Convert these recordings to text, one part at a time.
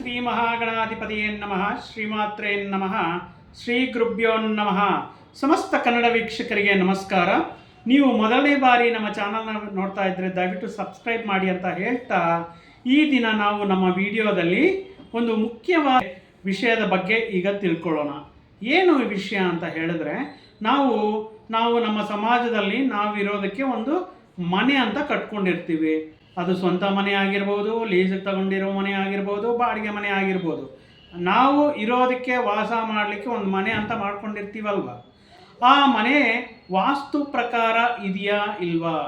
ಶ್ರೀ ಮಹಾಗಣಾಧಿಪತಿಯೇ ನಮಃ, ಶ್ರೀಮಾತ್ರೇ ನಮಃ, ಶ್ರೀ ನಮಃ. ಸಮಸ್ತ ಕನ್ನಡ ವೀಕ್ಷಕರಿಗೆ ನಮಸ್ಕಾರ. ನೀವು ಮೊದಲನೇ ಬಾರಿ ನಮ್ಮ ಚಾನಲ್ನ ನೋಡ್ತಾ ಇದ್ದರೆ ದಯವಿಟ್ಟು ಸಬ್ಸ್ಕ್ರೈಬ್ ಮಾಡಿ ಅಂತ ಹೇಳ್ತಾ, ಈ ದಿನ ನಾವು ನಮ್ಮ ವಿಡಿಯೋದಲ್ಲಿ ಒಂದು ಮುಖ್ಯವಾದ ವಿಷಯದ ಬಗ್ಗೆ ಈಗ ತಿಳ್ಕೊಳ್ಳೋಣ. ಏನು ವಿಷಯ ಅಂತ ಹೇಳಿದ್ರೆ, ನಾವು ನಾವು ನಮ್ಮ ಸಮಾಜದಲ್ಲಿ ನಾವು ಇರೋದಕ್ಕೆ ಒಂದು ಮನೆ ಅಂತ ಕಟ್ಕೊಂಡಿರ್ತೀವಿ. ಅದು ಸ್ವಂತ ಮನೆ ಆಗಿರ್ಬೋದು ಲೀಸಿಗೆ ತಗೊಂಡಿರೋ ಮನೆ ಆಗಿರ್ಬೋದು, ಬಾಡಿಗೆ ಮನೆ ಆಗಿರ್ಬೋದು. ನಾವು ಇರೋದಕ್ಕೆ ವಾಸ ಮಾಡಲಿಕ್ಕೆ ಒಂದು ಮನೆ ಅಂತ ಮಾಡ್ಕೊಂಡಿರ್ತೀವಲ್ವ? ಆ ಮನೆ ವಾಸ್ತು ಪ್ರಕಾರ ಇದೆಯಾ ಇಲ್ವಾ?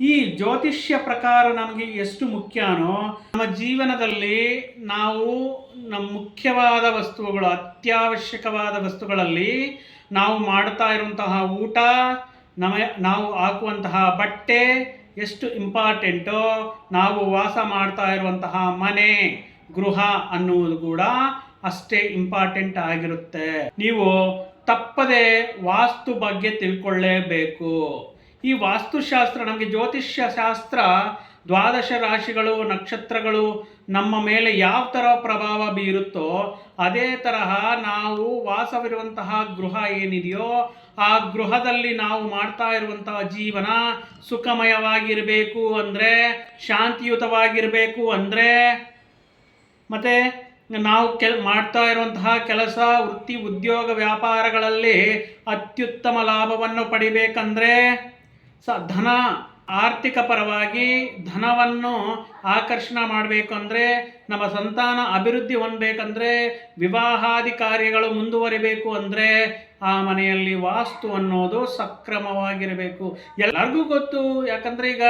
ಈ ಜ್ಯೋತಿಷ್ಯ ಪ್ರಕಾರ ನಮಗೆ ಎಷ್ಟು ಮುಖ್ಯನೋ, ನಮ್ಮ ಜೀವನದಲ್ಲಿ ನಾವು ನಮ್ಮ ಮುಖ್ಯವಾದ ವಸ್ತುಗಳು, ಅತ್ಯವಶ್ಯಕವಾದ ವಸ್ತುಗಳಲ್ಲಿ ನಾವು ಮಾಡ್ತಾ ಇರುವಂತಹ ಊಟ ನಮ ನಾವು ಹಾಕುವಂತಹ ಬಟ್ಟೆ ಎಷ್ಟು ಇಂಪಾರ್ಟೆಂಟೋ ನಾವು ವಾಸ ಮಾಡ್ತಾ ಇರುವಂತಹ ಮನೆ, ಗೃಹ ಅನ್ನುವುದು ಕೂಡ ಅಷ್ಟೇ ಇಂಪಾರ್ಟೆಂಟ್ ಆಗಿರುತ್ತೆ. ನೀವು ತಪ್ಪದೆ ವಾಸ್ತು ಬಗ್ಗೆ ತಿಳ್ಕೊಳ್ಳೇಬೇಕು. ಈ ವಾಸ್ತುಶಾಸ್ತ್ರ, ನಮಗೆ ಜ್ಯೋತಿಷ್ಯ ಶಾಸ್ತ್ರ ದ್ವಾದಶ ರಾಶಿಗಳು, ನಕ್ಷತ್ರಗಳು ನಮ್ಮ ಮೇಲೆ ಯಾವ ಥರ ಪ್ರಭಾವ ಬೀರುತ್ತೋ ಅದೇ ತರಹ ನಾವು ವಾಸವಿರುವಂತಹ ಗೃಹ ಏನಿದೆಯೋ ಆ ಗೃಹದಲ್ಲಿ ನಾವು ಮಾಡ್ತಾ ಇರುವಂತಹ ಜೀವನ ಸುಖಮಯವಾಗಿರಬೇಕು ಅಂದರೆ, ಶಾಂತಿಯುತವಾಗಿರಬೇಕು ಅಂದರೆ, ಮತ್ತು ನಾವು ಕೆಲ್, ಮಾಡ್ತಾ ಇರುವಂತಹ ಕೆಲಸ, ವೃತ್ತಿ, ಉದ್ಯೋಗ ವ್ಯಾಪಾರಗಳಲ್ಲಿ ಅತ್ಯುತ್ತಮ ಲಾಭವನ್ನು ಪಡಿಬೇಕಂದ್ರೆ ಸ ಧನ ಆರ್ಥಿಕ ಪರವಾಗಿ ಧನವನ್ನು ಆಕರ್ಷಣೆ ಮಾಡಬೇಕು ಅಂದರೆ ನಮ್ಮ ಸಂತಾನ ಅಭಿವೃದ್ಧಿ ಹೊಂದಬೇಕಂದ್ರೆ ವಿವಾಹಾದಿ ಕಾರ್ಯಗಳು ಮುಂದುವರಿಬೇಕು ಅಂದರೆ ಆ ಮನೆಯಲ್ಲಿ ವಾಸ್ತು ಅನ್ನೋದು ಸಕ್ರಮವಾಗಿರಬೇಕು. ಎಲ್ಲರಿಗೂ ಗೊತ್ತು. ಯಾಕಂದರೆ ಈಗ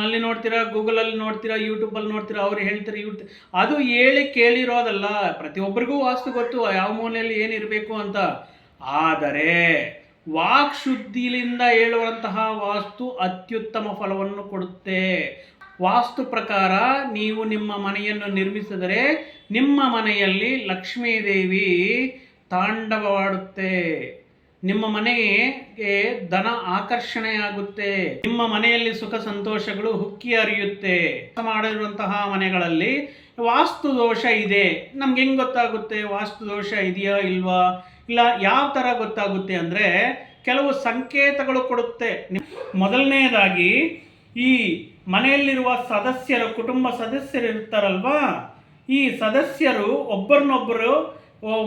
ಅಲ್ಲಿ ನೋಡ್ತೀರಾ ಗೂಗಲಲ್ಲಿ ನೋಡ್ತೀರಾ ಯೂಟ್ಯೂಬಲ್ಲಿ ನೋಡ್ತೀರಾ, ಅವ್ರು ಹೇಳ್ತಾರೆ ಯೂಟ್ ಅದು ಹೇಳಿ ಕೇಳಿರೋದಲ್ಲ. ಪ್ರತಿಯೊಬ್ಬರಿಗೂ ವಾಸ್ತು ಗೊತ್ತು. ಯಾವ ಮೂಲೆಯಲ್ಲಿ ಏನಿರಬೇಕು ಅಂತ. ಆದರೆ ವಾಕ್ ಶುದ್ಧಿಯಿಂದ ಹೇಳುವಂತಹ ವಾಸ್ತು ಅತ್ಯುತ್ತಮ ಫಲವನ್ನು ಕೊಡುತ್ತೆ. ವಾಸ್ತು ಪ್ರಕಾರ ನೀವು ನಿಮ್ಮ ಮನೆಯನ್ನು ನಿರ್ಮಿಸಿದರೆ ನಿಮ್ಮ ಮನೆಯಲ್ಲಿ ಲಕ್ಷ್ಮೀದೇವಿ ತಾಂಡವವಾಡುತ್ತೆ. ನಿಮ್ಮ ಮನೆಗೆ ಧನ ಆಕರ್ಷಣೆಯಾಗುತ್ತೆ. ನಿಮ್ಮ ಮನೆಯಲ್ಲಿ ಸುಖ ಸಂತೋಷಗಳು ಹುಕ್ಕಿ ಹರಿಯುತ್ತೆ. ಮಾಡಿರುವಂತಹ ಮನೆಗಳಲ್ಲಿ ವಾಸ್ತು ದೋಷ ಇದೆ. ನಮ್ಗೆ ಹೆಂಗ್ ಗೊತ್ತಾಗುತ್ತೆ? ವಾಸ್ತು ದೋಷ ಇದೆಯಾ ಇಲ್ವಾ? ಇಲ್ಲ, ಯಾವ ಥರ ಗೊತ್ತಾಗುತ್ತೆ ಅಂದರೆ ಕೆಲವು ಸಂಕೇತಗಳು ಕೊಡುತ್ತೆ. ಮೊದಲನೆಯದಾಗಿ ಈ ಮನೆಯಲ್ಲಿರುವ ಸದಸ್ಯರು, ಕುಟುಂಬ ಸದಸ್ಯರು ಇರ್ತಾರಲ್ವಾ? ಈ ಸದಸ್ಯರು ಒಬ್ಬರನ್ನೊಬ್ಬರು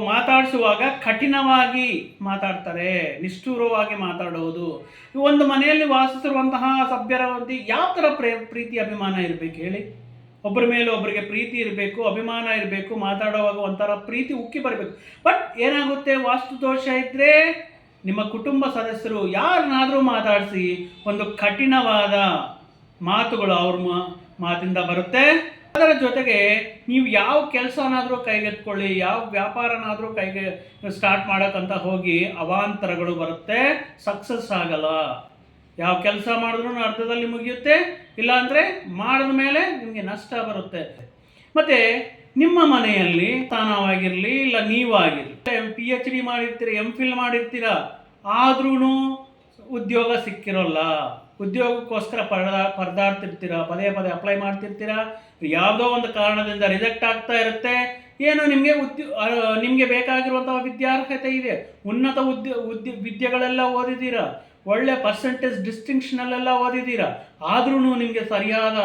ಮಾತಾಡಿಸುವಾಗ ಕಠಿಣವಾಗಿ ಮಾತಾಡ್ತಾರೆ. ನಿಷ್ಠೂರವಾಗಿ ಮಾತಾಡೋದು. ಒಂದು ಮನೆಯಲ್ಲಿ ವಾಸಿಸಿರುವಂತಹ ಸಭ್ಯರ ಯಾವ ಥರ ಪ್ರೇ, ಪ್ರೀತಿ, ಅಭಿಮಾನ ಇರಬೇಕು ಹೇಳಿ? ಒಬ್ಬರ ಮೇಲೆ ಒಬ್ಬರಿಗೆ ಪ್ರೀತಿ ಇರಬೇಕು, ಅಭಿಮಾನ ಇರಬೇಕು, ಮಾತಾಡುವಾಗ ಒಂಥರ ಪ್ರೀತಿ ಉಕ್ಕಿ ಬರಬೇಕು. ಬಟ್ ಏನಾಗುತ್ತೆ? ವಾಸ್ತು ದೋಷ ಇದ್ದರೆ ನಿಮ್ಮ ಕುಟುಂಬ ಸದಸ್ಯರು ಯಾರನ್ನಾದರೂ ಮಾತಾಡಿಸಿ ಒಂದು ಕಠಿಣವಾದ ಮಾತುಗಳು ಅವ್ರ ಮಾತಿಂದ ಬರುತ್ತೆ. ಅದರ ಜೊತೆಗೆ ನೀವು ಯಾವ ಕೆಲಸನಾದರೂ ಕೈಗೆತ್ಕೊಳ್ಳಿ, ಯಾವ ವ್ಯಾಪಾರನಾದರೂ ಕೈಗೆ ಸ್ಟಾರ್ಟ್ ಮಾಡೋಕ್ಕಂತ ಹೋಗಿ ಅವಾಂತರಗಳು ಬರುತ್ತೆ. ಸಕ್ಸಸ್ ಆಗಲ್ಲ. ಯಾವ ಕೆಲಸ ಮಾಡಿದ್ರೂ ಅರ್ಧದಲ್ಲಿ ಮುಗಿಯುತ್ತೆ. ಇಲ್ಲಾಂದರೆ ಮಾಡಿದ ಮೇಲೆ ನಿಮಗೆ ನಷ್ಟ ಬರುತ್ತೆ. ಮತ್ತು ನಿಮ್ಮ ಮನೆಯಲ್ಲಿ ಸ್ಥಾನವಾಗಿರಲಿ ಇಲ್ಲ ನೀವಾಗಿರಲಿ. ಪಿ ಎಚ್ ಡಿ ಮಾಡಿರ್ತೀರ ಎಂ ಫಿಲ್ ಮಾಡಿರ್ತೀರಾ ಆದ್ರೂ ಉದ್ಯೋಗ ಸಿಕ್ಕಿರೋಲ್ಲ, ಉದ್ಯೋಗಕ್ಕೋಸ್ಕರ ಪರದಾ, ಪರದಾಡ್ತಿರ್ತೀರ, ಪದೇ ಪದೇ ಅಪ್ಲೈ ಮಾಡ್ತಿರ್ತೀರ, ಯಾವುದೋ ಒಂದು ಕಾರಣದಿಂದ ರಿಜೆಕ್ಟ್ ಆಗ್ತಾ ಇರುತ್ತೆ. ಏನು ನಿಮಗೆ ಉದ್ಯೋ ನಿಮಗೆ ಬೇಕಾಗಿರುವಂತಹ ವಿದ್ಯಾರ್ಹತೆ ಇದೆ. ಉನ್ನತ ಉದ್ಯ ಉದ್ಯ, ವಿದ್ಯೆಗಳೆಲ್ಲ ಓದಿದ್ದೀರಾ ಒಳ್ಳೆ ಪರ್ಸೆಂಟೇಜ್ ಡಿಸ್ಟಿಂಕ್ಷನಲ್ಲೆಲ್ಲ ಓದಿದ್ದೀರಾ ಆದ್ರೂ ನಿಮಗೆ ಸರಿಯಾದ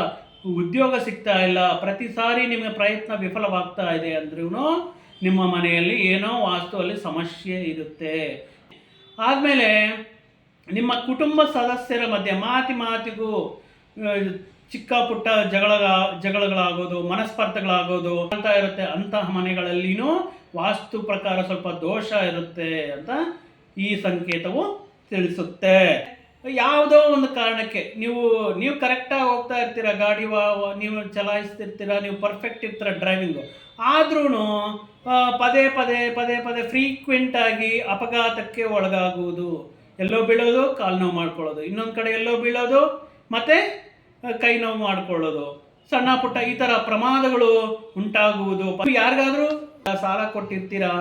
ಉದ್ಯೋಗ ಸಿಗ್ತಾ ಇಲ್ಲ. ಪ್ರತಿ ಸಾರಿ ನಿಮಗೆ ಪ್ರಯತ್ನ ವಿಫಲವಾಗ್ತಾ ಇದೆ ಅಂದ್ರೂ ನಿಮ್ಮ ಮನೆಯಲ್ಲಿ ಏನೋ ವಾಸ್ತುವಲ್ಲಿ ಸಮಸ್ಯೆ ಇರುತ್ತೆ. ಆದಮೇಲೆ ನಿಮ್ಮ ಕುಟುಂಬ ಸದಸ್ಯರ ಮಧ್ಯೆ ಮಾತಿ ಮಾತಿಗೂ ಚಿಕ್ಕ ಪುಟ್ಟ ಜಗಳ, ಜಗಳಗಳಾಗೋದು, ಮನಸ್ಪರ್ಧೆಗಳಾಗೋದು ಅಂತ ಇರುತ್ತೆ. ಅಂತಹ ಮನೆಗಳಲ್ಲಿನೂ ವಾಸ್ತು ಪ್ರಕಾರ ಸ್ವಲ್ಪ ದೋಷ ಇರುತ್ತೆ ಅಂತ ಈ ಸಂಕೇತವು ತಿಳಿಸುತ್ತೆ. ಯಾವುದೋ ಒಂದು ಕಾರಣಕ್ಕೆ ನೀವು ನೀವು ಕರೆಕ್ಟಾಗಿ ಹೋಗ್ತಾ ಇರ್ತೀರ, ಗಾಡಿ ವಾ ನೀವು ಚಲಾಯಿಸ್ತಿರ್ತೀರ, ನೀವು ಪರ್ಫೆಕ್ಟ್ ಇರ್ತೀರ ಡ್ರೈವಿಂಗು ಆದ್ರೂ ಪದೇ ಪದೇ ಪದೇ ಪದೇ ಫ್ರೀಕ್ವೆಂಟಾಗಿ ಅಪಘಾತಕ್ಕೆ ಒಳಗಾಗುವುದು. ಎಲ್ಲೋ ಬೀಳೋದು, ಕಾಲು ನೋವು ಮಾಡ್ಕೊಳ್ಳೋದು. ಇನ್ನೊಂದು ಕಡೆ ಎಲ್ಲೋ ಬೀಳೋದು, ಮತ್ತು ಕೈ ನೋವು ಮಾಡ್ಕೊಳ್ಳೋದು. ಸಣ್ಣ ಪುಟ್ಟ ಈ ಥರ ಪ್ರಮಾದಗಳು ಉಂಟಾಗುವುದು. ಯಾರಿಗಾದರೂ ಸಾಲ ಕೊಟ್ಟಿರ್ತೀರಾ?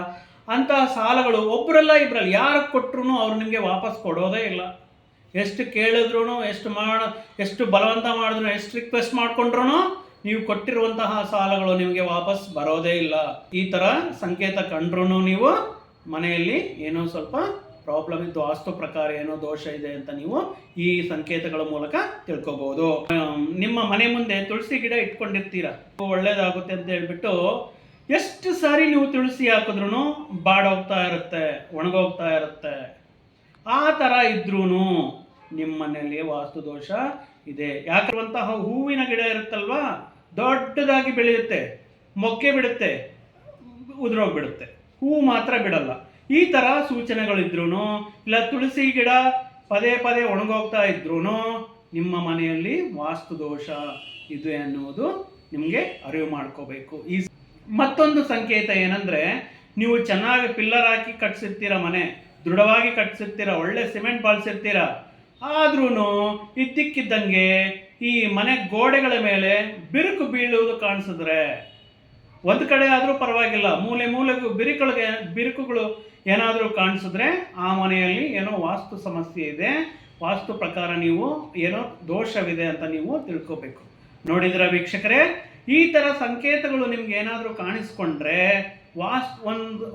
ಅಂತ ಸಾಲಗಳು ಒಬ್ಬರಲ್ಲ ಇಬ್ಬರಲ್ಲ ಯಾರು ಕೊಟ್ಟರು ಅವ್ರು ನಿಮಗೆ ವಾಪಸ್ ಕೊಡೋದೇ ಇಲ್ಲ. ಎಷ್ಟು ಕೇಳಿದ್ರು ಎಷ್ಟು ಮಾಡ, ಎಷ್ಟು ಬಲವಂತ ಮಾಡಿದ್ರು ಎಷ್ಟು ರಿಕ್ವೆಸ್ಟ್ ಮಾಡ್ಕೊಂಡ್ರು ನೀವು ಕೊಟ್ಟಿರುವಂತಹ ಸಾಲಗಳು ನಿಮಗೆ ವಾಪಸ್ ಬರೋದೇ ಇಲ್ಲ. ಈ ಥರ ಸಂಕೇತ ಕಂಡ್ರೂ ನೀವು ಮನೆಯಲ್ಲಿ ಏನೋ ಸ್ವಲ್ಪ ಪ್ರಾಬ್ಲಮ್ ಇದ್ದು ವಾಸ್ತು ಪ್ರಕಾರ ಏನೋ ದೋಷ ಇದೆ ಅಂತ ನೀವು ಈ ಸಂಕೇತಗಳ ಮೂಲಕ ತಿಳ್ಕೊಬಹುದು ನಿಮ್ಮ ಮನೆ ಮುಂದೆ ತುಳಸಿ ಗಿಡ ಇಟ್ಕೊಂಡಿರ್ತೀರ? ಒಳ್ಳೇದಾಗುತ್ತೆ ಅಂತ ಹೇಳ್ಬಿಟ್ಟು ಎಷ್ಟು ಸಾರಿ ನೀವು ತುಳಸಿ ಹಾಕಿದ್ರು ಬಾಡೋಗ್ತಾ ಇರುತ್ತೆ, ಒಣಗೋಗ್ತಾ ಇರುತ್ತೆ. ಆ ಥರ ಇದ್ರೂ ನಿಮ್ಮ ಮನೆಯಲ್ಲಿ ವಾಸ್ತು ದೋಷ ಇದೆ. ಯಾಕಿರುವಂತಹ ಹೂವಿನ ಗಿಡ ಇರುತ್ತಲ್ವಾ? ದೊಡ್ಡದಾಗಿ ಬೆಳೆಯುತ್ತೆ, ಮೊಕ್ಕೆ ಬಿಡುತ್ತೆ, ಉದುರೋಗ್ಬಿಡುತ್ತೆ. ಹೂವು ಮಾತ್ರ ಬಿಡಲ್ಲ. ಈ ಥರ ಸೂಚನೆಗಳಿದ್ರೂ ಇಲ್ಲ ತುಳಸಿ ಗಿಡ ಪದೇ ಪದೇ ಒಣಗೋಗ್ತಾ ಇದ್ರೂ ನಿಮ್ಮ ಮನೆಯಲ್ಲಿ ವಾಸ್ತು ದೋಷ ಇದೆ ಅನ್ನುವುದು ನಿಮಗೆ ಅರಿವು ಮಾಡ್ಕೋಬೇಕು. ಈ ಮತ್ತೊಂದು ಸಂಕೇತ ಏನಂದ್ರೆ, ನೀವು ಚೆನ್ನಾಗಿ ಪಿಲ್ಲರ್ ಹಾಕಿ ಕಟ್ಸಿರ್ತೀರ ಮನೆ, ದೃಢವಾಗಿ ಕಟ್ಸಿರ್ತೀರ, ಒಳ್ಳೆ ಸಿಮೆಂಟ್ ಬಳಸಿರ್ತೀರ ಆದ್ರೂ ಇದ್ದಕ್ಕಿದ್ದಂಗೆ ಈ ಮನೆ ಗೋಡೆಗಳ ಮೇಲೆ ಬಿರುಕು ಬೀಳುವುದು ಕಾಣಿಸಿದ್ರೆ ಒಂದು ಕಡೆ ಆದರೂ ಪರವಾಗಿಲ್ಲ. ಮೂಲೆ ಮೂಲೆಗೂ ಬಿರುಕುಗಳಿಗೆ ಬಿರುಕುಗಳು ಏನಾದರೂ ಕಾಣಿಸಿದ್ರೆ ಆ ಮನೆಯಲ್ಲಿ ಏನೋ ವಾಸ್ತು ಸಮಸ್ಯೆ ಇದೆ. ವಾಸ್ತು ಪ್ರಕಾರ ನೀವು ಏನೋ ದೋಷವಿದೆ ಅಂತ ನೀವು ತಿಳ್ಕೋಬೇಕು. ನೋಡಿದ್ರ ವೀಕ್ಷಕರೇ? ಈ ಥರ ಸಂಕೇತಗಳು ನಿಮ್ಗೆ ಏನಾದರೂ ಕಾಣಿಸ್ಕೊಂಡ್ರೆ ವಾಸ್ತು ಒಂದು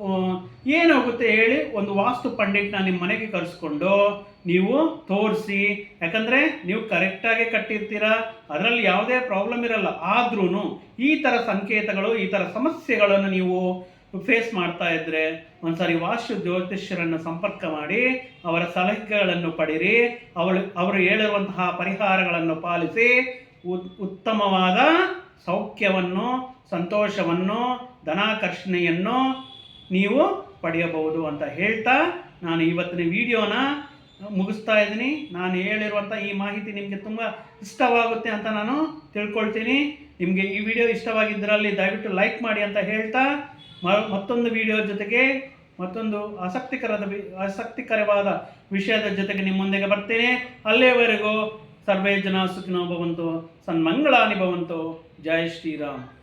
ಏನಾಗುತ್ತೆ ಹೇಳಿ, ಒಂದು ವಾಸ್ತು ಪಂಡಿತನ ನಿಮ್ಮ ಮನೆಗೆ ಕರೆಸ್ಕೊಂಡು ನೀವು ತೋರಿಸಿ. ಯಾಕಂದರೆ ನೀವು ಕರೆಕ್ಟಾಗಿ ಕಟ್ಟಿರ್ತೀರ, ಅದರಲ್ಲಿ ಯಾವುದೇ ಪ್ರಾಬ್ಲಮ್ ಇರಲ್ಲ. ಆದ್ರೂ ಈ ಥರ ಸಂಕೇತಗಳು, ಈ ಥರ ಸಮಸ್ಯೆಗಳನ್ನು ನೀವು ಫೇಸ್ ಮಾಡ್ತಾ ಇದ್ರೆ, ಒಂದ್ಸಾರಿ ವಾಸ್ತು ಜ್ಯೋತಿಷ್ಯರನ್ನು ಸಂಪರ್ಕ ಮಾಡಿ, ಅವರ ಸಲಹೆಗಳನ್ನು ಪಡಿರಿ ಅವಳು, ಅವರು ಹೇಳಿರುವಂತಹ ಪರಿಹಾರಗಳನ್ನು ಪಾಲಿಸಿ, ಉತ್- ಉತ್ತಮವಾದ ಸೌಖ್ಯವನ್ನು, ಸಂತೋಷವನ್ನು, ಧನಾಕರ್ಷಣೆಯನ್ನು ನೀವು ಪಡೆಯಬಹುದು ಅಂತ ಹೇಳ್ತಾ ನಾನು ಇವತ್ತಿನ ವಿಡಿಯೋನ ಮುಗಿಸ್ತಾ ಇದ್ದೀನಿ. ನಾನು ಹೇಳಿರುವಂಥ ಈ ಮಾಹಿತಿ ನಿಮಗೆ ತುಂಬ ಇಷ್ಟವಾಗುತ್ತೆ ಅಂತ ನಾನು ತಿಳ್ಕೊಳ್ತೀನಿ. ನಿಮಗೆ ಈ ವಿಡಿಯೋ ಇಷ್ಟವಾಗಿದ್ದರಲ್ಲಿ ದಯವಿಟ್ಟು ಲೈಕ್ ಮಾಡಿ ಅಂತ ಹೇಳ್ತಾ ಮತ್ತೊಂದು ವಿಡಿಯೋ ಜೊತೆಗೆ ಮತ್ತೊಂದು ಆಸಕ್ತಿಕರದ ಆಸಕ್ತಿಕರವಾದ ವಿಷಯದ ಜೊತೆಗೆ ನಿಮ್ಮೊಂದಿಗೆ ಬರ್ತೇನೆ. ಅಲ್ಲೇವರೆಗೂ ಸರ್ವೇ ಜನ ಸುಖಿನೋ ಭವಂತು, ಸನ್ಮಂಗಳಾನಿ ಭವಂತು. जय श्री राम।